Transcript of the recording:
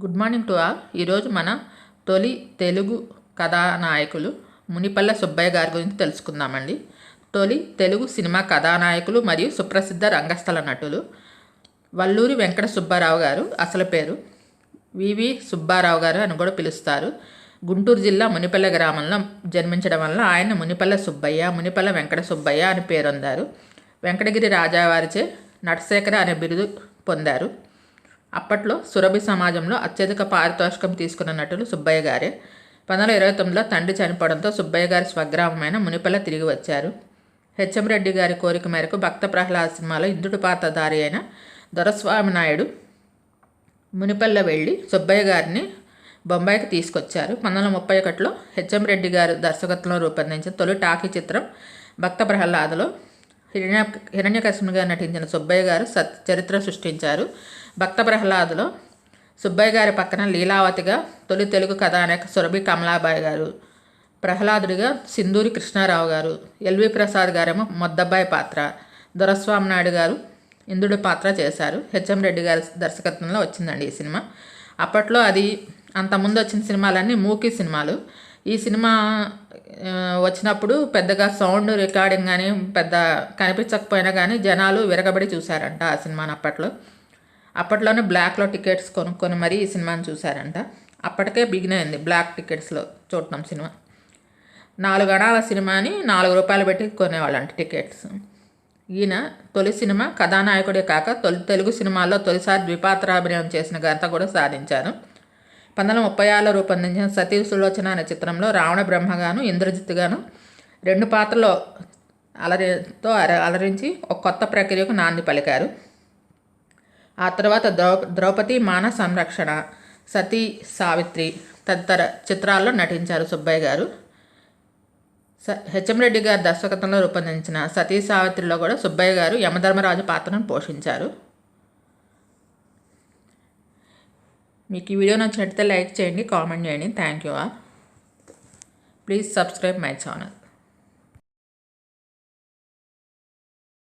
Good morning to all ఈరోజు మన తొలి తెలుగు కథానాయకులు మునిపల్ల సుబ్బయ్య గారి గురించి తెలుసుకుందామండి. తొలి తెలుగు సినిమా కథానాయకులు మరియు సుప్రసిద్ధ రంగస్థల నటులు వల్లూరి వెంకట సుబ్బారావు గారు అసలు పేరు వివి సుబ్బారావు గారు అని కూడా పిలుస్తారు. గుంటూరు జిల్లా మునిపల్లె గ్రామంలో జన్మించడం వల్ల ఆయన మునిపల్లె సుబ్బయ్య మునిపల్లె వెంకట సుబ్బయ్య అని పేరొందారు. వెంకటగిరి రాజావారిచే నటశేఖర అనే బిరుదు పొందారు. అప్పట్లో సురభి సమాజంలో అత్యధిక పారితోషికం తీసుకున్న నటులు సుబ్బయ్య గారే. పంతొమ్మిది ఇరవై తొమ్మిదిలో తండ్రి చనిపోవడంతో సుబ్బయ్య గారి స్వగ్రామమైన మునిపల్ల తిరిగి వచ్చారు. హెచ్ఎం రెడ్డి గారి కోరిక మేరకు భక్త ప్రహ్లాద సినిమాలో ఇంద్రుడి పాత్రధారి అయిన దొరస్వామి నాయుడు మునిపల్ల వెళ్ళి సుబ్బయ్య గారిని బొంబాయికి తీసుకొచ్చారు. పంతొమ్మిది వందల ముప్పై ఒకటిలో హెచ్ఎం రెడ్డి గారు దర్శకత్వంలో రూపొందించిన తొలి టాకీ చిత్రం భక్త ప్రహ్లాదలో హిరణ్య హిరణ్యకశిపునిగా నటించిన సుబ్బయ్య గారు సత్ చరిత్ర సృష్టించారు. భక్త ప్రహ్లాదులో సుబ్బయ్య గారి పక్కన లీలావతిగా తొలి తెలుగు కథానాయక సురభి కమలాబాయి గారు ప్రహ్లాదుడిగా సింధూరి కృష్ణారావు గారు ఎల్వి ప్రసాద్ గారేమో మొద్దబ్బాయి పాత్ర దొరస్వామి నాయుడు గారు ఇంద్రుడి పాత్ర చేశారు. హెచ్ఎం రెడ్డి గారి దర్శకత్వంలో వచ్చిందండి ఈ సినిమా. అప్పట్లో అది అంతకుముందు వచ్చిన సినిమాలన్నీ మూకీ సినిమాలు. ఈ సినిమా వచ్చినప్పుడు పెద్దగా సౌండ్ రికార్డింగ్ కానీ పెద్ద కనిపించకపోయినా కానీ జనాలు విరగబడి చూశారంట ఆ సినిమాని అప్పట్లో. అప్పట్లోనే బ్లాక్లో టికెట్స్ కొనుక్కొని మరీ ఈ సినిమాని చూశారంట. అప్పటికే బిగిన్ అయింది బ్లాక్ టికెట్స్లో చూడటం సినిమా. నాలుగు అణాల సినిమాని నాలుగు రూపాయలు పెట్టి కొనేవాళ్ళంట టికెట్స్. ఈయన తొలి సినిమా కథానాయకుడే కాక తొలి తెలుగు సినిమాల్లో తొలిసారి ద్విపాత్రాభినయం చేసిన ఘనత కూడా సాధించారు. పంతొమ్మిది ముప్పై ఆరులో రూపొందించిన సతీ సులోచన అనే చిత్రంలో రావణ బ్రహ్మగాను ఇంద్రజిత్గాను రెండు పాత్రలో అలరితో అలరించి ఒక కొత్త ప్రక్రియకు నాంది పలికారు. ఆ తర్వాత ద్రౌ ద్రౌపది మాన సంరక్షణ. సతీ సావిత్రి తదితర చిత్రాల్లో నటించారు సుబ్బయ్య గారు. స హెచ్ఎం రెడ్డి గారి దర్శకత్వంలో రూపొందించిన సతీ సావిత్రిలో కూడా సుబ్బయ్య గారు యమధర్మరాజు పాత్రను పోషించారు. మీకు ఈ వీడియో నచ్చినట్లయితే లైక్ చేయండి కామెంట్ చేయండి. Thank you all. Please subscribe my channel.